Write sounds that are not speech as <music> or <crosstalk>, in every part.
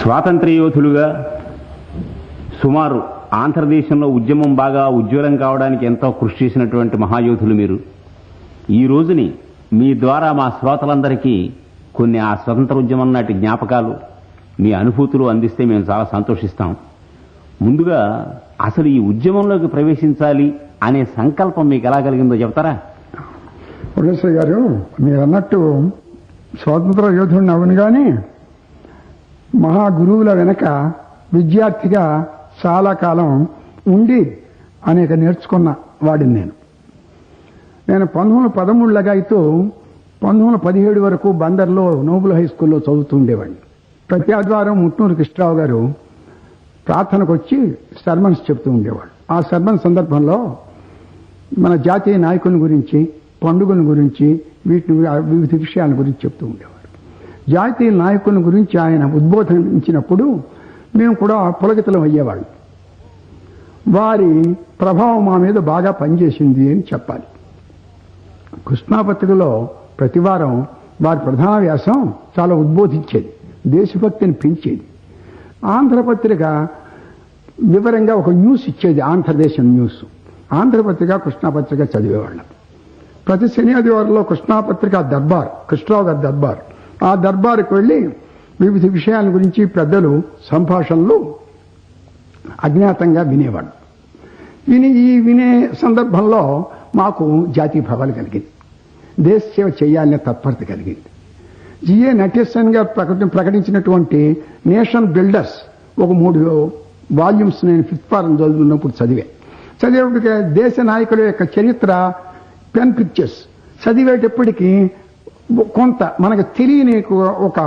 స్వాతంత్ర యోధులుగా సుమారు ఆంధ్రదేశంలో ఉద్యమం బాగా ఉజ్వలం కావడానికి ఎంతో కృషి చేసినటువంటి మహాయోధులు మీరు. ఈ రోజుని మీ ద్వారా మా శ్రోతలందరికీ కొన్ని ఆ స్వతంత్ర ఉద్యమం నాటి జ్ఞాపకాలు మీ అనుభూతులు అందిస్తే మేము చాలా సంతోషిస్తాం. ముందుగా అసలు ఈ ఉద్యమంలోకి ప్రవేశించాలి అనే సంకల్పం మీకు ఎలా కలిగిందో చెప్తారా? పురేశ్వరి గారు మీరు అన్నట్టు స్వాతంత్ర యోధుడిని అవును కానీ మహా గురువుల వెనక విద్యార్థిగా చాలా కాలం ఉండి అనేక నేర్చుకున్న వాడిని నేను. నేను పంతొమ్మిది వందల పదమూడు లగాయితూ పంతొమ్మిది వందల పదిహేడు వరకు బందర్లో నోబుల్ హై స్కూల్లో చదువుతూ ఉండేవాడిని. ప్రతి ఆదివారం ముట్నూరు కృష్ణరావు గారు ప్రార్థనకు వచ్చి సర్మన్స్ చెప్తూ ఉండేవాడు. ఆ సర్మన్ సందర్భంలో మన జాతీయ నాయకుని గురించి పండుగల గురించి వీటిని వివిధ విషయాల గురించి చెప్తూ ఉండేవాడు. జాతీయ నాయకుని గురించి ఆయన ఉద్బోధించినప్పుడు మేము కూడా పులకితలం అయ్యేవాళ్ళం. వారి ప్రభావం మా మీద బాగా పనిచేసింది అని చెప్పాలి. కృష్ణాపత్రికలో ప్రతివారం వారి ప్రధాన వ్యాసం చాలా ఉద్బోధించేది దేశభక్తిని పెంచేది. ఆంధ్రపత్రిక వివరంగా ఒక న్యూస్ ఇచ్చేది ఆంధ్రదేశం న్యూస్. ఆంధ్రపత్రిక కృష్ణాపత్రిక చదివేవాళ్ళం. ప్రతి శని ఆదివారంలో కృష్ణాపత్రిక దర్బార్ కృష్ణరావు గారి దర్బార్. ఆ దర్బారుకు వెళ్ళి వివిధ విషయాల గురించి పెద్దలు సంభాషణలు అజ్ఞాతంగా వినేవాడు. విని ఈ వినే సందర్భంలో మాకు జాతీయ భావాలు కలిగింది. దేశ సేవ చేయాలనే తత్పరత కలిగింది. జిఏ నటేశన్ గారు ప్రకటి- ప్రకటించినటువంటి నేషన్ బిల్డర్స్ ఒక మూడు వాల్యూమ్స్ నేను ఫిఫ్త్ ఫారం చదువుతున్నప్పుడు చదివే. చదివేటప్పటికే దేశ నాయకుల యొక్క చరిత్ర పెన్ పిక్చర్స్ చదివేటప్పటికీ కొంత మనకు తెలియని ఒక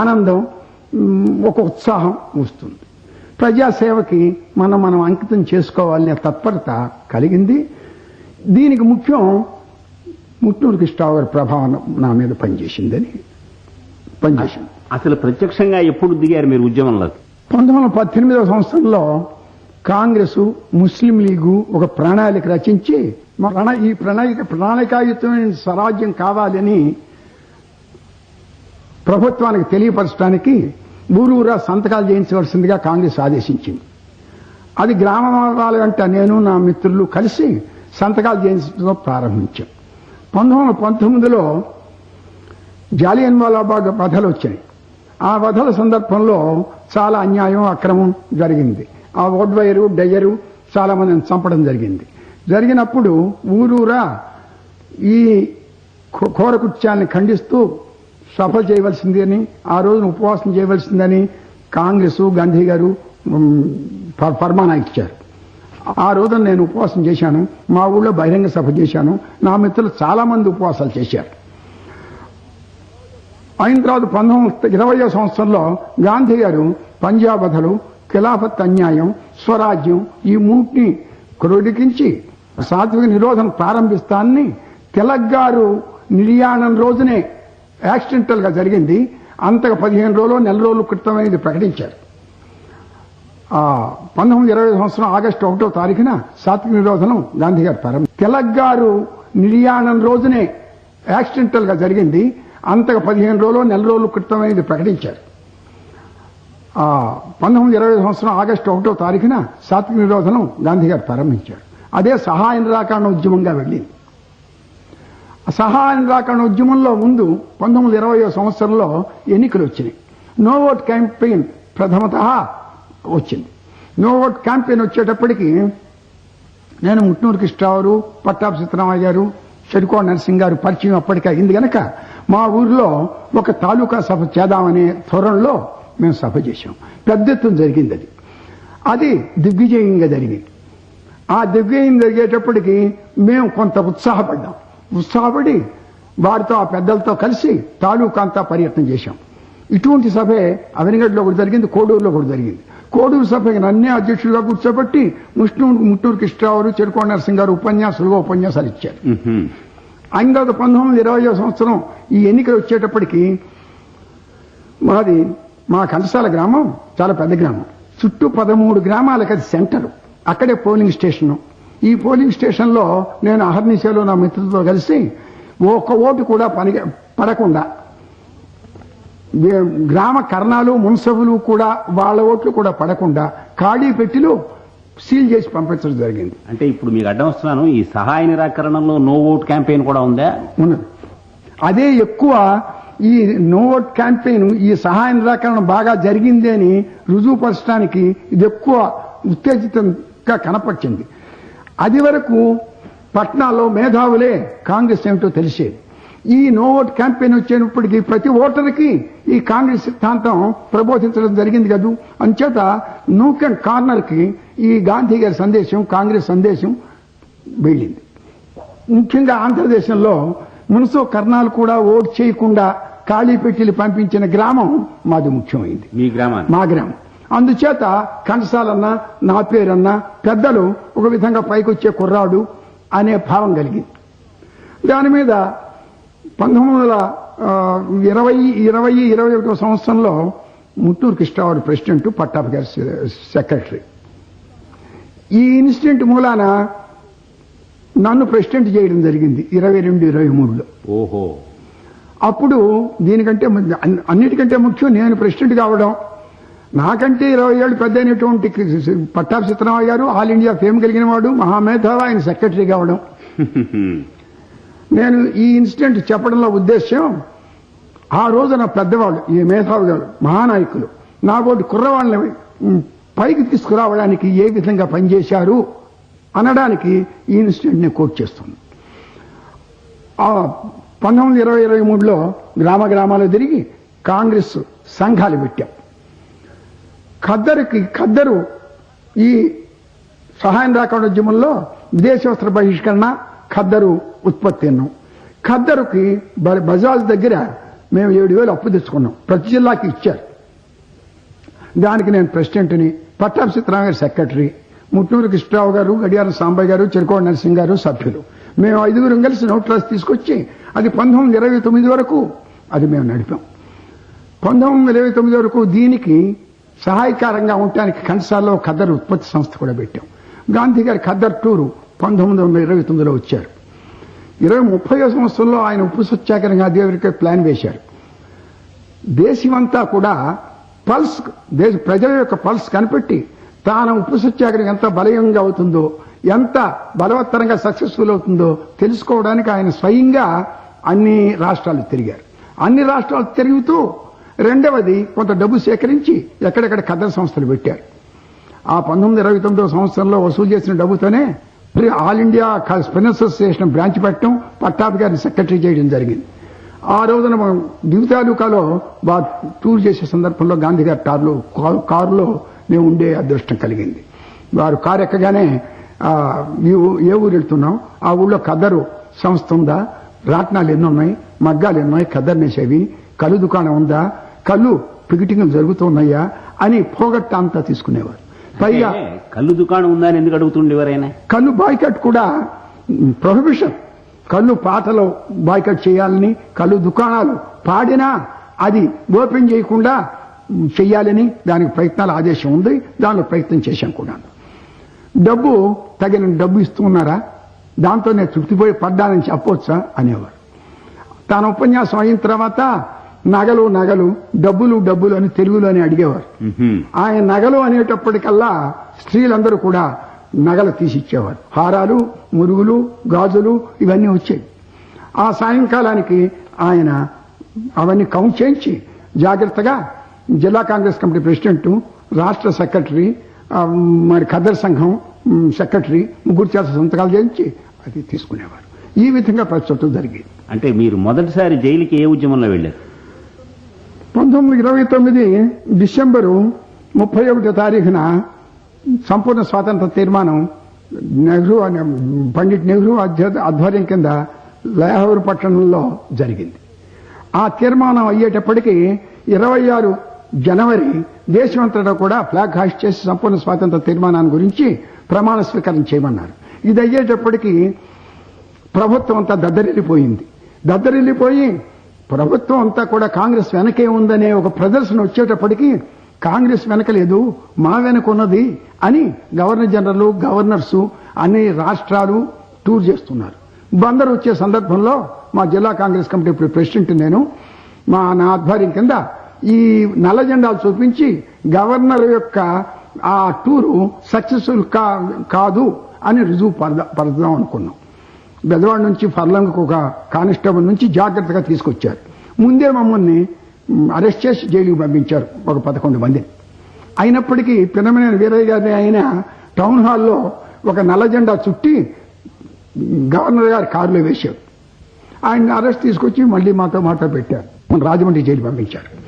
ఆనందం ఒక ఉత్సాహం వస్తుంది. ప్రజాసేవకి మనం మనం అంకితం చేసుకోవాలనే తత్పరత కలిగింది. దీనికి ముఖ్యం ముట్టూరు కృష్ణరావు గారి ప్రభావం నా మీద పనిచేసిందని పనిచేసింది. అసలు ప్రత్యక్షంగా ఎప్పుడు దిగారు మీరు ఉద్యమంలోకి పంతొమ్మిది వందల పద్దెనిమిదవ సంవత్సరంలో కాంగ్రెస్ ముస్లిం లీగు ఒక ప్రణాళిక రచించి ఈ ప్రణాళిక ప్రణాళికాయుతమైన స్వరాజ్యం కావాలని ప్రభుత్వానికి తెలియపరచడానికి ఊరూరా సంతకాలు చేయించవలసిందిగా కాంగ్రెస్ ఆదేశించింది. అది గ్రామాల వెంట నేను నా మిత్రులు కలిసి సంతకాలు చేయించడం ప్రారంభించాం. పంతొమ్మిది వందల పంతొమ్మిదిలో జాలియన్ వాలాబాగ్ వధలు వచ్చాయి. ఆ వధల సందర్భంలో చాలా అన్యాయం అక్రమం జరిగింది. ఆ ఓడ్వైరు డయ్యరు చాలా మందిని చంపడం జరిగింది. జరిగినప్పుడు ఊరూరా ఈ కోరకుత్యాన్ని ఘోర కృత్యాన్ని ఖండిస్తూ సభ చేయవలసింది అని ఆ రోజున ఉపవాసం చేయవలసిందని కాంగ్రెస్ గాంధీ గారు ఫర్మానా ఇచ్చారు. ఆ రోజున నేను ఉపవాసం చేశాను మా ఊళ్ళో బహిరంగ సభ చేశాను నా మిత్రులు చాలా మంది ఉపవాసాలు చేశారు. అయిన తర్వాత పంతొమ్మిది ఇరవయో సంవత్సరంలో గాంధీ గారు పంజాబ్ వధలు ఖిలాఫత్ అన్యాయం స్వరాజ్యం ఈ మూటిని క్రోడికించి సాత్విక నిరోధన ప్రారంభిస్తానని తిలక్ గారు నిర్యాణం రోజునే యాక్సిడెంటల్గా జరిగింది. అంతకు పదిహేను రోజులు నెల రోజుల క్రితం అనేది ప్రకటించారు. పంతొమ్మిది ఇరవై సంవత్సరం ఆగస్టు ఒకటో తారీఖున సాత్విక నిరోధనం గాంధీ గారు ప్రారంభం. తిలక్ గారు నిర్యాణం రోజునే యాక్సిడెంటల్గా జరిగింది. అంతకు పదిహేను రోజులు నెల రోజుల క్రితం అనేది ప్రకటించారు. పంతొమ్మిది ఇరవై సంవత్సరం ఆగస్టు ఒకటో తారీఖున సాత్విక నిరోధనం గాంధీ గారు ప్రారంభించారు. అదే సహాయ నిరాకరణ ఉద్యమంగా వెళ్ళింది. సహాయ నిరాకరణ ఉద్యమంలో ముందు పంతొమ్మిది ఇరవై సంవత్సరంలో ఎన్నికలు వచ్చినాయి. నో ఓట్ క్యాంపెయిన్ ప్రథమత వచ్చింది. నో ఓట్ క్యాంపెయిన్ వచ్చేటప్పటికి నేను ముట్నూరు కృష్ణరావు పట్టాభి సీతారామయ్య గారు చెరుకోట నరసింగ్ గారు పరిచయం అప్పటికే అయింది గనక మా ఊరిలో ఒక తాలూకా సభ చేద్దామనే త్వరణలో మేము సభ చేశాం. పెద్ద ఎత్తున జరిగింది అది. అది దిగ్విజయంగా జరిగింది. ఆ దిగ్విజయం జరిగేటప్పటికి మేము కొంత ఉత్సాహపడ్డాం. ఉత్సాహపడి వారితో ఆ పెద్దలతో కలిసి తాలూకా అంతా పర్యటన చేశాం. ఇటువంటి సభే అవనిగడ్లో కూడా జరిగింది కోడూరులో కూడా జరిగింది. కోడూరు సభకి నన్నే అధ్యక్షులుగా కూర్చోబెట్టి ముష్ణూరు ముట్టూరు కృష్ణరావు చెరుకోట నరసింగ్ గారు ఉపన్యాసాలుగా ఉపన్యాసాలు ఇచ్చారు. అయిన తర్వాత పంతొమ్మిది ఇరవై సంవత్సరం ఈ ఎన్నికలు వచ్చేటప్పటికి మాది మా కంటసాల గ్రామం చాలా పెద్ద గ్రామం. చుట్టూ పదమూడు గ్రామాలకు అది సెంటర్. అక్కడే పోలింగ్ స్టేషన్. ఈ పోలింగ్ స్టేషన్లో నేను అహర్నిశలో నా మిత్రులతో కలిసి ఒక్క ఓటు కూడా పని పడకుండా గ్రామ కర్ణాలు మున్సబులు కూడా వాళ్ళ ఓట్లు కూడా పడకుండా ఖాళీ పెట్టిలో సీల్ చేసి పంపించడం జరిగింది. అంటే ఇప్పుడు మీకు అడ్డం వస్తున్నాను ఈ సహాయ నిరాకరణలో నో ఓట్ క్యాంపెయిన్ కూడా ఉందా? ఉన్నది అదే ఎక్కువ ఈ నోట్ క్యాంపెయిన్ ఈ సహాయ నిరాకరణ బాగా జరిగింది అని రుజువుపరచడానికి ఇది ఎక్కువ ఉత్తేజితంగా కనపరిచింది. అది వరకు పట్నాల్లో మేధావులే కాంగ్రెస్ ఏమిటో తెలిసేది. ఈ నో ఓట్ క్యాంపెయిన్ వచ్చేటప్పటికి ప్రతి ఓటర్కి ఈ కాంగ్రెస్ సిద్ధాంతం ప్రబోధించడం జరిగింది కదూ? అంచేత నూక్ అండ్ కార్నర్కి ఈ గాంధీ గారి సందేశం కాంగ్రెస్ సందేశం వెళ్ళింది. ముఖ్యంగా ఆంధ్రదేశంలో మున్సో కర్ణాలు కూడా ఓటు చేయకుండా ఖాళీ పెట్టిలు పంపించిన గ్రామం మాది ముఖ్యమైంది. మా గ్రామం. అందుచేత కంసాలన్నా నా పేరన్నా పెద్దలు ఒక విధంగా పైకొచ్చే కుర్రాడు అనే భావం కలిగింది. దాని మీద పంతొమ్మిది వందల ఇరవై ఇరవై ఇరవై ఒకటో సంవత్సరంలో ముత్తూరు కృష్ణరావు ప్రెసిడెంట్ పట్టాభి గారి సెక్రటరీ. ఈ ఇన్సిడెంట్ మూలాన నన్ను ప్రెసిడెంట్ చేయడం జరిగింది ఇరవై రెండు ఇరవై మూడులో. ఓహో. అప్పుడు దీనికంటే అన్నిటికంటే ముఖ్యం నేను ప్రెసిడెంట్ కావడం. నాకంటే ఇరవై ఏళ్ళు పెద్ద అయినటువంటి పట్టాభి సత్యనారాయణ గారు ఆల్ ఇండియా ఫేమ్ కలిగిన వాడు మహామేధావి ఆయన సెక్రటరీ కావడం <laughs> నేను ఈ ఇన్సిడెంట్ చెప్పడంలో ఉద్దేశ్యం ఆ రోజున పెద్దవాళ్ళు ఈ మేధావి గారు మహానాయకులు నాకోటి కుర్రవాళ్ళని పైకి తీసుకురావడానికి ఏ విధంగా పనిచేశారు అనడానికి ఈ ఇన్సిడెంట్ నేను కోట్ చేస్తున్నాను ఆ పంతొమ్మిది ఇరవై ఇరవై మూడులో గ్రామ గ్రామాలు తిరిగి కాంగ్రెస్ సంఘాలు పెట్టాం. ఖద్దరుకి ఖద్దరు ఈ సహాయం రాకుండా ఉద్యమంలో విదేశీ వస్త్ర బహిష్కరణ ఖద్దరు ఉత్పత్తి అన్నాం ఖద్దరుకి బ- బజాజ్ దగ్గర మేము ఏడు వేలు అప్పు తెచ్చుకున్నాం. ప్రతి జిల్లాకి ఇచ్చారు. దానికి నేను ప్రెసిడెంట్ని పట్టాభి సీతారామ గారి సెక్రటరీ ముట్నూరు కృష్ణరావు గారు గడియారం సాంబయ్య గారు చెరుకోడ నరసింహ్ గారు సభ్యులు. మేము ఐదుగురం కలిసి నోట్ రాసి తీసుకొచ్చి అది పంతొమ్మిది ఇరవై తొమ్మిది వరకు అది మేము నడిపాం. పంతొమ్మిది ఇరవై తొమ్మిది వరకు దీనికి సహాయకారంగా ఉండటానికి కంసాల్లో ఖద్దర్ ఉత్పత్తి సంస్థ కూడా పెట్టాం. గాంధీ గారి ఖద్దర్ టూరు పంతొమ్మిది వందల ఇరవై తొమ్మిదిలో వచ్చారు. ఇరవై ముప్పై సంవత్సరంలో ఆయన ఉప్పు సత్యాగ్రహంగా దేవుడికి ప్లాన్ వేశారు. దేశమంతా కూడా పల్స్ దేశ ప్రజల యొక్క పల్స్ కనిపెట్టి తాను ఉప్పు సత్యాగ్రహం ఎంత బలయంగా అవుతుందో ఎంత బలవత్తరంగా సక్సెస్ఫుల్ అవుతుందో తెలుసుకోవడానికి ఆయన స్వయంగా అన్ని రాష్ట్రాలు తిరిగారు. అన్ని రాష్ట్రాలు తిరుగుతూ రెండవది కొంత డబ్బు సేకరించి ఎక్కడెక్కడ ఖద్దరు సంస్థలు పెట్టారు. ఆ పంతొమ్మిది ఇరవై తొమ్మిదవ సంవత్సరంలో వసూలు చేసిన డబ్బుతోనే all India spin association branch పెట్టడం పట్టాభి గారిని సెక్రటరీ చేయడం జరిగింది. ఆ రోజున మనం తాలూకాలో టూర్ చేసే సందర్భంలో గాంధీ గారి కారులో కారులో మేము ఉండే అదృష్టం కలిగింది. వారు కారు ఎక్కగానే ఏ ఊరు వెళ్తున్నాం ఆ ఊళ్ళో కదరు సంస్థ ఉందా రాట్నాలు ఎన్ని ఉన్నాయి మగ్గాలు ఎన్ని ఉన్నాయి కద్దరు నేసేవి కళ్ళు దుకాణం ఉందా కళ్ళు పికిటింగ్లు జరుగుతున్నాయా అని పోగొట్ట అంతా తీసుకునేవారు. పైగా కళ్ళు దుకాణం ఉందని ఎందుకు అడుగుతుండే ఎవరైనా? కళ్ళు బాయ్కట్ కూడా ప్రొహిబిషన్. కళ్ళు పాటలో బాయ్కట్ చేయాలని కళ్ళు దుకాణాలు పాడినా అది ఓపెన్ చేయకుండా చెయ్యాలని దానికి ప్రయత్నాల ఆదేశం ఉంది. దానిలో ప్రయత్నం చేశాం కూడా. డబ్బు తగిన డబ్బు ఇస్తున్నారా? దాంతో నేను తృప్తిపోయి పడ్డానని చెప్పవచ్చా అనేవారు. తాను ఉపన్యాసం అయిన తర్వాత నగలు నగలు డబ్బులు డబ్బులు అని తెలుగులోనే అడిగేవారు. మ్మ్హ్మ్. ఆయన నగలు అనేటప్పటికల్లా స్త్రీలందరూ కూడా నగలు తీసిచ్చేవారు. హారాలు మురుగులు గాజులు ఇవన్నీ వచ్చేవి. ఆ సాయంకాలానికి ఆయన అవన్నీ కౌంట్ చేయించి జాగ్రత్తగా జిల్లా కాంగ్రెస్ కమిటీ ప్రెసిడెంట్ రాష్ట్ర సెక్రటరీ మరి ఖద్దర్ సంఘం సెక్రటరీ ముగ్గురు చేత సంతకాలు చేయించి అది తీసుకునేవారు. ఈ విధంగా ప్రస్తుతం జరిగేది. అంటే మీరు మొదటిసారి జైలుకి ఏ ఉద్యమంలో వెళ్ళారు? పంతొమ్మిది ఇరవై తొమ్మిది డిసెంబరు ముప్పై ఒకటో తారీఖున సంపూర్ణ స్వాతంత్ర తీర్మానం నెహ్రూ అనే పండిట్ నెహ్రూ అధ్య- ఆధ్వర్యం కింద లయహూర్ పట్టణంలో జరిగింది. ఆ తీర్మానం అయ్యేటప్పటికీ ఇరవై ఆరు జనవరి దేశమంతటా కూడా ఫ్లాగ్ హాస్ట్ చేసి సంపూర్ణ స్వాతంత్ర తీర్మానాన్ని గురించి ప్రమాణ స్వీకారం చేయమన్నారు. ఇది అయ్యేటప్పటికీ ప్రభుత్వం అంతా దద్దరిల్లిపోయింది. దద్దరిల్లిపోయి ప్రభుత్వం అంతా కూడా కాంగ్రెస్ వెనకే ఉందనే ఒక ప్రదర్శన వచ్చేటప్పటికీ కాంగ్రెస్ వెనక లేదు మా వెనక ఉన్నది అని గవర్నర్ జనరల్ గవర్నర్స్ అన్ని రాష్ట్రాలు టూర్ చేస్తున్నారు. బందరు వచ్చే సందర్భంలో మా జిల్లా కాంగ్రెస్ కమిటీ ఇప్పుడు ప్రెసిడెంట్ నేను మా నా ఆధ్వర్యం కింద ఈ నల్ల జెండాలు చూపించి గవర్నర్ యొక్క ఆ టూరు సక్సెస్ఫుల్ కా కాదు అని రుజువు పరద- పరదాం అనుకున్నాం. బెదవాడ నుంచి ఫర్లంకి ఒక కానిస్టేబుల్ నుంచి జాగ్రత్తగా తీసుకొచ్చారు. ముందే మమ్మల్ని అరెస్ట్ చేసి జైలుకి పంపించారు ఒక పదకొండు మందిని అయినప్పటికీ పిన్నమనేని వీరయ్య గారిని ఆయన టౌన్ హాల్లో ఒక నల్ల జెండా చుట్టి గవర్నర్ గారి కారులో వేశారు. ఆయన అరెస్ట్ తీసుకొచ్చి మళ్ళీ మాతో మాట పెట్టారు. మన రాజమండ్రి జైలు పంపించారు.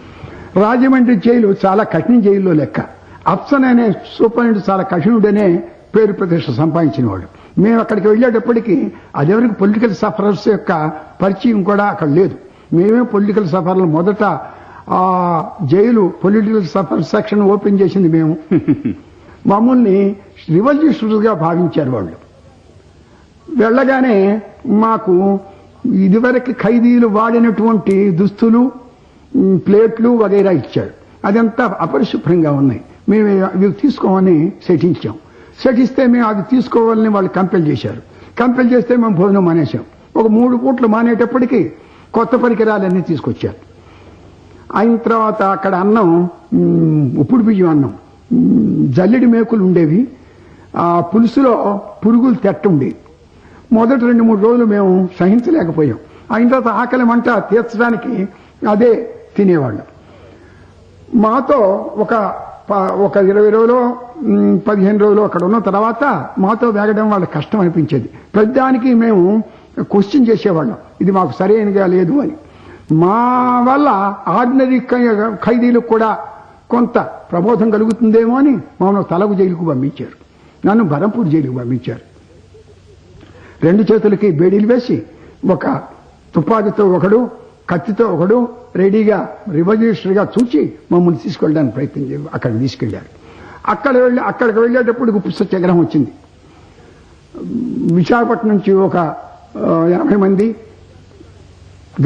రాజమండ్రి జైలు చాలా కఠిన జైల్లో లెక్క. అప్సన్ అనే సూపరింటెండెంట్ చాలా కఠినుడనే పేరు ప్రతిష్ట సంపాదించిన వాడు మేము అక్కడికి వెళ్ళేటప్పటికీ అదెవరికి పొలిటికల్ సఫరర్స్ యొక్క పరిచయం కూడా అక్కడ లేదు. మేమే పొలిటికల్ సఫర్లు మొదట ఆ jail political sufferer section open చేసింది మేము. <laughs> మమ్మల్ని రివల్యూషనరీగా భావించారు వాళ్ళు. వెళ్ళగానే మాకు ఇదివరకు ఖైదీలు వాడినటువంటి దుస్తులు ప్లేట్లు వగైరా ఇచ్చాడు అదంతా అపరిశుభ్రంగా ఉన్నాయి. మేము అవి తీసుకోమని సెటించాం సెటిస్తే మేము అది తీసుకోవాలని వాళ్ళు కంపెల్ చేశారు. కంపెల్ చేస్తే మేము భోజనం మానేశాం. ఒక మూడు పూట్లు మానేటప్పటికీ కొత్త పరికరాలన్నీ తీసుకొచ్చారు. అయిన తర్వాత అక్కడ అన్నం ఉప్పుడు బియ్యం అన్నం జల్లెడి మేకులు ఉండేవి. ఆ పులుసులో పురుగులు తెట్ట ఉండేది మొదటి రెండు మూడు రోజులు మేము సహించలేకపోయాం. అయిన తర్వాత ఆకలి మంట తీర్చడానికి అదే తినేవాళ్ళం. మాతో ఒక ఒక ఇరవై రోజులు పదిహేను రోజులు అక్కడ ఉన్న తర్వాత మాతో వేగడం వాళ్ళకి కష్టం అనిపించేది. ప్రతిదానికి మేము క్వశ్చన్ చేసేవాళ్ళం. ఇది మాకు సరైనగా లేదు అని. మా వల్ల ఆర్డినరీ ఖైదీలకు కూడా కొంత ప్రబోధం కలుగుతుందేమో అని మమ్మల్ని తలకు జైలుకు పంపించారు. నన్ను బరంపూర్ జైలుకు పంపించారు. రెండు చేతులకి బేడీలు వేసి ఒక తుపాకీతో ఒకడు కత్తితో ఒకడు రెడీగా రివల్యూషనరీగా చూచి మమ్మల్ని తీసుకెళ్ళడానికి ప్రయత్నం చేయ అక్కడికి తీసుకెళ్ళారు అక్కడ వెళ్ళి అక్కడికి వెళ్ళేటప్పుడు ఉప్పు సత్యాగ్రహం వచ్చింది. విశాఖపట్నం నుంచి ఒక ఎనభై మంది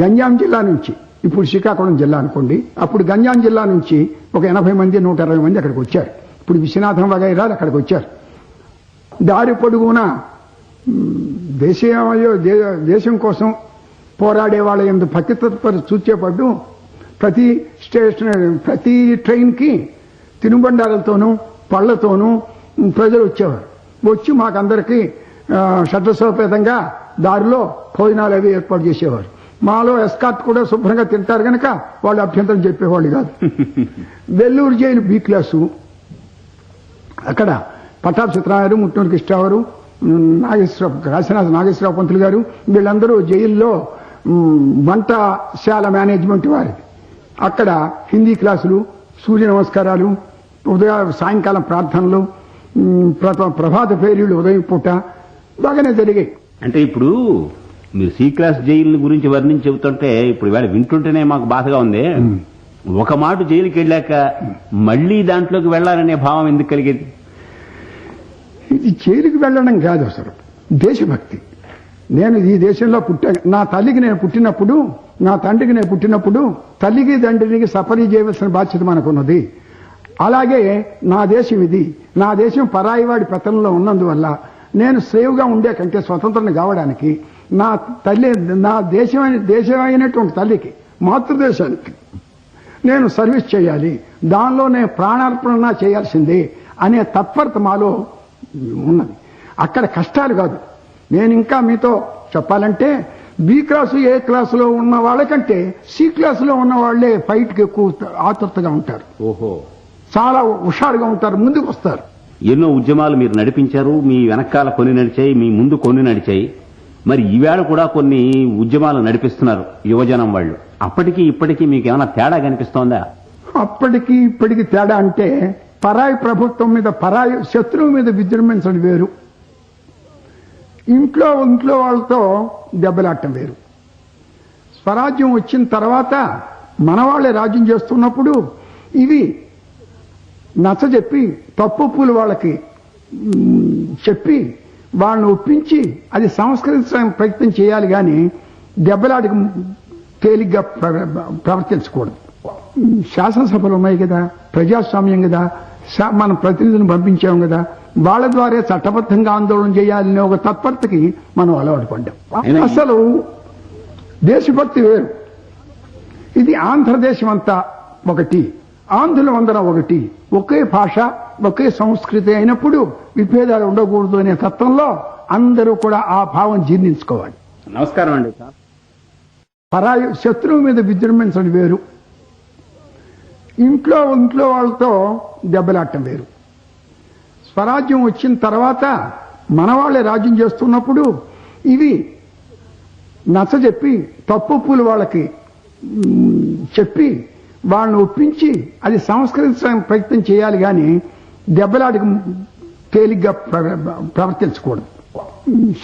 గంజాం జిల్లా నుంచి ఇప్పుడు శ్రీకాకుళం జిల్లా అనుకోండి అప్పుడు గంజాం జిల్లా నుంచి ఒక ఎనభై మంది నూట అరవై మంది అక్కడికి వచ్చారు. ఇప్పుడు విశ్వనాథం వగైరాలు అక్కడికి వచ్చారు. దారి పొడుగునా దేశీయమయ్యో దే- దేశం కోసం పోరాడే వాళ్ళ ఎందు పతితత్పర చూచేపడ్డు ప్రతి స్టేషన్ ప్రతి ట్రైన్కి తినుబండారాలతోనూ పళ్ళతోనూ ప్రజలు వచ్చేవారు. వచ్చి మాకందరికీ షడ్రసోపేతంగా దారిలో భోజనాలు అవి ఏర్పాటు చేసేవారు. మాలో ఎస్కాట్ కూడా శుభ్రంగా తింటారు కనుక వాళ్ళు అభ్యంతరం చెప్పేవాళ్ళు కాదు. <laughs> Vellore jail B class. అక్కడ చిత్రాగారు ముట్టూరు కృష్ణావారు నాగేశ్వరరావు కాశీనాథ్ నాగేశ్వరరావు పంతులు గారు వీళ్ళందరూ జైల్లో వంటశాల మేనేజ్మెంట్ వారిది. అక్కడ హిందీ క్లాసులు సూర్య నమస్కారాలు ఉదయ సాయంకాలం ప్రార్థనలు ప్రభాత పేరీలు ఉదయం పూట బాగానే జరిగాయి. అంటే ఇప్పుడు మీరు సి క్లాస్ జైలు గురించి వర్ణించి చెబుతుంటే ఇప్పుడు ఇవాళ వింటుంటేనే మాకు బాధగా ఉంది. ఒక మాట జైలుకి వెళ్ళాక మళ్ళీ దాంట్లోకి వెళ్ళాలనే భావం ఎందుకు కలిగేది? ఇది చేరికి వెళ్ళడం కాదు అసలు. దేశభక్తి. నేను ఈ దేశంలో పుట్టా నా తల్లికి నేను పుట్టినప్పుడు నా తండ్రికి నేను పుట్టినప్పుడు తల్లికి తండ్రికి సఫరీ చేయవలసిన బాధ్యత మనకున్నది. అలాగే నా దేశం ఇది. నా దేశం పరాయివాడి పతనంలో ఉన్నందువల్ల నేను సేవ్గా ఉండే కంటే స్వతంత్రం కావడానికి నా తల్లి నా దేశమైన దేశమైనటువంటి తల్లికి మాతృదేశానికి నేను సర్వీస్ చేయాలి. దానిలో నేను ప్రాణార్పణ చేయాల్సిందే అనే తత్పరత మాలో ఉన్నది. అక్కడ కష్టాలు కాదు. నేను ఇంకా మీతో చెప్పాలంటే బి క్లాసు ఏ క్లాసులో ఉన్న వాళ్ళకంటే సి క్లాసులో ఉన్న వాళ్ళే ఫైట్కి ఎక్కువ ఆతృతగా ఉంటారు. ఓహో. చాలా హుషారుగా ఉంటారు ముందుకు వస్తారు ఎన్నో ఉద్యమాలు మీరు నడిపించారు మీ వెనకాల కొన్ని నడిచాయి మీ ముందు కొన్ని నడిచాయి. మరి ఈవేళ కూడా కొన్ని ఉద్యమాలు నడిపిస్తున్నారు యువజనం వాళ్ళు. అప్పటికి ఇప్పటికీ మీకు ఏమైనా తేడా కనిపిస్తోందా? అప్పటికి ఇప్పటికి తేడా అంటే పరాయి ప్రభుత్వం మీద పరాయి శత్రువు మీద విజృంభించడం వేరు. ఇంట్లో ఇంట్లో వాళ్ళతో దెబ్బలాడటం వేరు. స్వరాజ్యం వచ్చిన తర్వాత మన వాళ్ళే రాజ్యం చేస్తున్నప్పుడు ఇవి నచ్చజెప్పి పూలు వాళ్ళకి చెప్పి వాళ్ళని ఒప్పించి అది సంస్కరించడానికి ప్రయత్నం చేయాలి కానీ దెబ్బలాడికి తేలిగ్గా ప్ర- ప్రవర్తించకూడదు. శాసనసభలు ఉన్నాయి కదా ప్రజాస్వామ్యం కదా శా- ప్రతినిధులను పంపించాం కదా వాళ్ళ ద్వారా చట్టబద్ధంగా ఆందోళన చేయాలనే ఒక తత్పరతకి మనం అలవాటు పడ్డాం అసలు దేశభక్తి వేరు. ఇది ఆంధ్రదేశం అంతా ఒకటి ఆంధ్రులం అందరం ఒకటి. ఒకే భాష ఒకే సంస్కృతి అయినప్పుడు విభేదాలు ఉండకూడదు అనే తత్వంలో అందరూ కూడా ఆ భావం జీర్ణించుకోవాలి. నమస్కారం అండి పరాయి శత్రువు మీద విజృంభించడం వేరు. ఇంట్లో ఇంట్లో వాళ్ళతో దెబ్బలాడటం వేరు. స్వరాజ్యం వచ్చిన తర్వాత మన వాళ్ళే రాజ్యం చేస్తున్నప్పుడు ఇవి నచ్చజెప్పి తప్పులు వాళ్ళకి చెప్పి వాళ్ళని ఒప్పించి అది సంస్కరించడానికి ప్రయత్నం చేయాలి కానీ దెబ్బలాడికి తేలిగ్గా ప్ర- ప్రవర్తించకూడదు.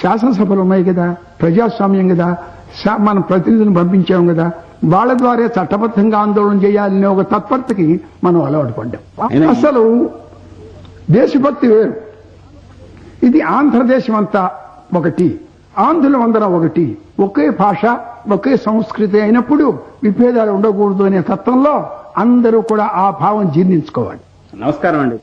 శాసనసభలు ఉన్నాయి కదా ప్రజాస్వామ్యం కదా మన ప్రతినిధులను పంపించాం కదా వాళ్ళ ద్వారా చట్టబద్ధంగా ఆందోళన చేయాలనే ఒక తత్పరతకి మనం అలవాటు పడ్డాం. అసలు దేశభక్తి వేరు. ఇది ఆంధ్రదేశం అంతా ఒకటి. ఆంధ్రులం అందరం ఒకటి. ఒకే భాష ఒకే సంస్కృతి అయినప్పుడు విభేదాలు ఉండకూడదు అనే తత్వంలో అందరూ కూడా ఆ భావం జీర్ణించుకోవాలి. నమస్కారం అండి